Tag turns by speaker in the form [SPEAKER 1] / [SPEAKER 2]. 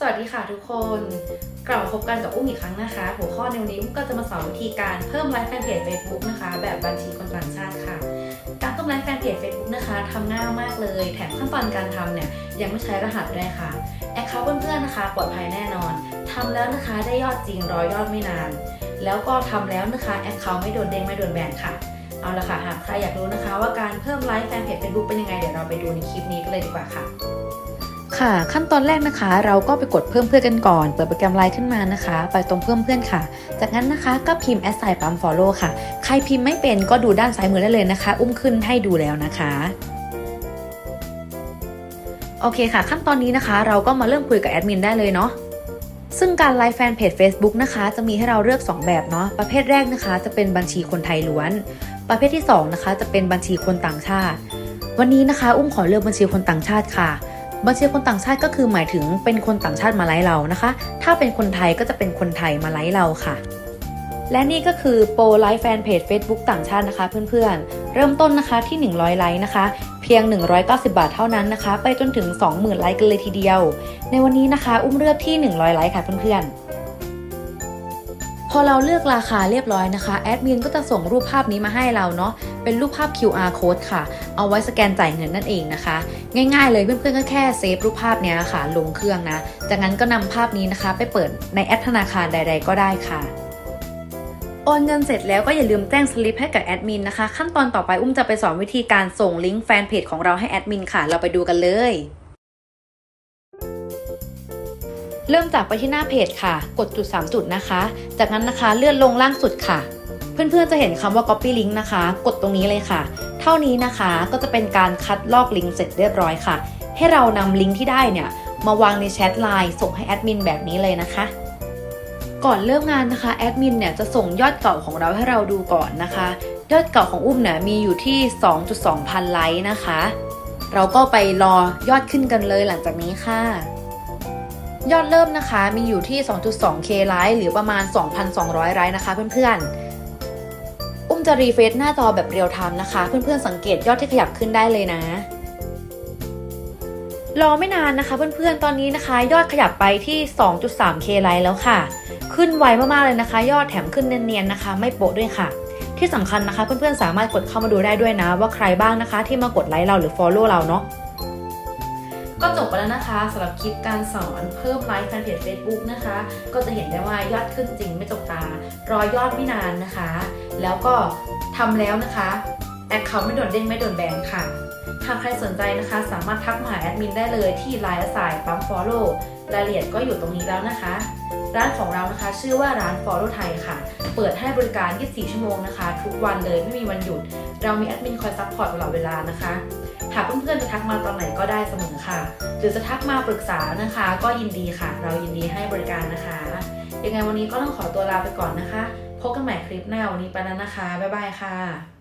[SPEAKER 1] สวัสดีค่ะทุกคนกลับมาพบกันกับอุ้มอีกครั้งนะคะ หัวข้อในวันนี้อุ้มก็จะมาสอนวิธีการเพิ่มไลค์แฟนเพจ Facebook นะคะ แบบบัญชีคนต่างชาติค่ะ การเพิ่มไลค์แฟนเพจ Facebook นะคะทำง่ายมากเลย แถมขั้นตอนการทำเนี่ยยังไม่ใช้รหัสด้วยค่ะแอคเคาท์เพื่อนๆนะคะ ปลอดภัยแน่นอนทำแล้วนะคะได้ยอดจริงร้อยยอดไม่นาน แล้วก็ทำแล้วนะคะแอคเคาท์ไม่โดนเด้งไม่โดนแบนค่ะเอาละค่ะหากใครอยากรู้นะคะ ว่าการเพิ่มไลค์แฟนเพจ Facebook เป็นยังไงเดี๋ยวเราไปดูในคลิปนี้กันเลยดีกว่าค่ะ ค่ะ ขั้นตอนแรกนะคะ เราก็ไปกดเพิ่มเพื่อนกันก่อน เปิดโปรแกรมไลน์ขึ้นมานะคะ ไปตรงเพิ่มเพื่อนค่ะ จากนั้นนะคะก็พิมพ์ assign ปั๊ม follow ค่ะ ใครพิมพ์ไม่เป็นก็ดูด้านซ้ายมือได้เลยนะคะ อุ้มขึ้นให้ดูแล้วนะคะโอเคค่ะ ขั้นตอนนี้นะคะ เราก็มาเริ่มคุยกับแอดมินได้เลยเนาะซึ่งการไลฟ์แฟนเพจ Facebook นะคะ จะมีให้เราเลือก 2 แบบเนาะประเภทแรกนะคะ จะเป็นบัญชีคนไทยล้วน ประเภทที่ 2 นะคะ จะเป็นบัญชีคนต่างชาติ วันนี้นะคะ อุ้มขอเลือกบัญชีคนต่างชาติค่ะ บัญชีคนต่างชาติก็คือหมายถึงเป็นคนต่างชาติมาไลฟ์เรานะคะ ถ้าเป็นคนไทยก็จะเป็นคนไทยมาไลฟ์เราค่ะ และนี่ก็คือโปรไลฟ์แฟนเพจ Facebook ต่างชาตินะคะเพื่อนๆ เริ่มต้นนะคะที่ 100 ไลค์นะคะ เพียง 190 บาทเท่านั้นนะคะ ไปจนถึง 20,000 ไลค์กันเลยทีเดียว ในวันนี้นะคะ อุ้มเลือกที่ 100 ไลค์ค่ะเพื่อนๆ พอเราเลือกราคาเรียบร้อยนะคะแอดมินก็จะส่งรูปภาพนี้มาให้เราเนาะเป็นรูปภาพ QR code ค่ะ เอาไว้สแกนจ่ายเงินนั่นเองนะคะ ง่ายๆเลยเพื่อนๆก็แค่เซฟรูปภาพเนี้ยค่ะ ลงเครื่องนะ จากนั้นก็นำภาพนี้นะคะ ไปเปิดในแอปธนาคารใด ๆ ก็ได้ค่ะโอนเงินเสร็จแล้วก็อย่าลืมแจ้งสลิปให้กับแอดมินนะคะ ขั้นตอนต่อไปอุ้มจะไปสอนวิธีการส่งลิงก์แฟนเพจของเราให้แอดมินค่ะ เราไปดูกันเลย เริ่มจากไปที่หน้าเพจค่ะ กดจุด 3 จุดนะคะ จากนั้นนะคะเลื่อนลงล่างสุดค่ะ เพื่อนๆจะเห็นคำว่า copy link นะคะ กดตรงนี้เลยค่ะ เท่านี้นะคะก็จะเป็นการคัดลอกลิงก์เสร็จเรียบร้อยค่ะ ให้เรานำลิงก์ที่ได้เนี่ยมาวางในแชทไลน์ส่งให้แอดมินแบบนี้เลยนะคะก่อนเริ่มงานนะคะแอดมินเนี่ยจะส่งยอดเก่าของเราให้เราดูก่อนนะคะ ยอดเก่าของอุ้มเนี่ยมีอยู่ที่ 2.2 พันไลค์นะคะ เราก็ไปรอยอดขึ้นกันเลยหลังจากนี้ค่ะ ยอดเริ่มนะคะมีอยู่ที่ 2.2k ไลค์หรือประมาณ 2,200 ไลค์นะคะเพื่อนๆ อุ้มจะรีเฟรชหน้าจอแบบเรียลไทม์นะคะ เพื่อนๆสังเกตยอดที่ขยับขึ้นได้เลยนะ รอไม่นานนะคะ เพื่อนๆตอนนี้นะคะ ยอดขยับไปที่ 2.3k ไลค์แล้วค่ะ ขึ้นไวมากๆเลยนะคะ ยอดแถมขึ้นเนียนๆนะคะ ไม่โปะด้วยค่ะ ที่สำคัญนะคะเพื่อนๆสามารถกดเข้ามาดูได้ด้วยนะ ว่าใครบ้างนะคะ ที่มากดไลค์เราหรือ Follow เราเนาะ ก็จบไปแล้วนะคะสำหรับคลิปการสอนเพิ่มไลค์แฟนเพจ Facebook นะคะ ก็จะเห็นได้ว่ายอดขึ้นจริงไม่จกตา รอยอดไม่นานนะคะ แล้วก็ทำแล้วนะคะแอคเคาท์ไม่โดนเด้งไม่โดนแบนค่ะหากใครสนใจนะคะ สามารถทักมาหาแอดมินได้เลยที่ Line สายปั๊ม Follow รายละเอียดก็อยู่ตรงนี้แล้วนะคะ ร้านของเรานะคะ ชื่อว่าร้าน Follow ไทยค่ะ เปิดให้บริการ 24 ชั่วโมงนะคะ ทุกวันเลยไม่มีวันหยุด เรามีแอดมินคอยซัพพอร์ตตลอดเวลานะคะ ค่ะ เพื่อนๆจะทักมาตอนไหนก็ได้เสมอค่ะ หรือจะทักมาปรึกษานะคะ ก็ยินดีค่ะ เรายินดีให้บริการนะคะ ยังไงวันนี้ก็ต้องขอตัวลาไปก่อนนะคะ พบกันใหม่คลิปหน้าวันนี้ไปแล้วนะคะ บ๊ายบายค่ะ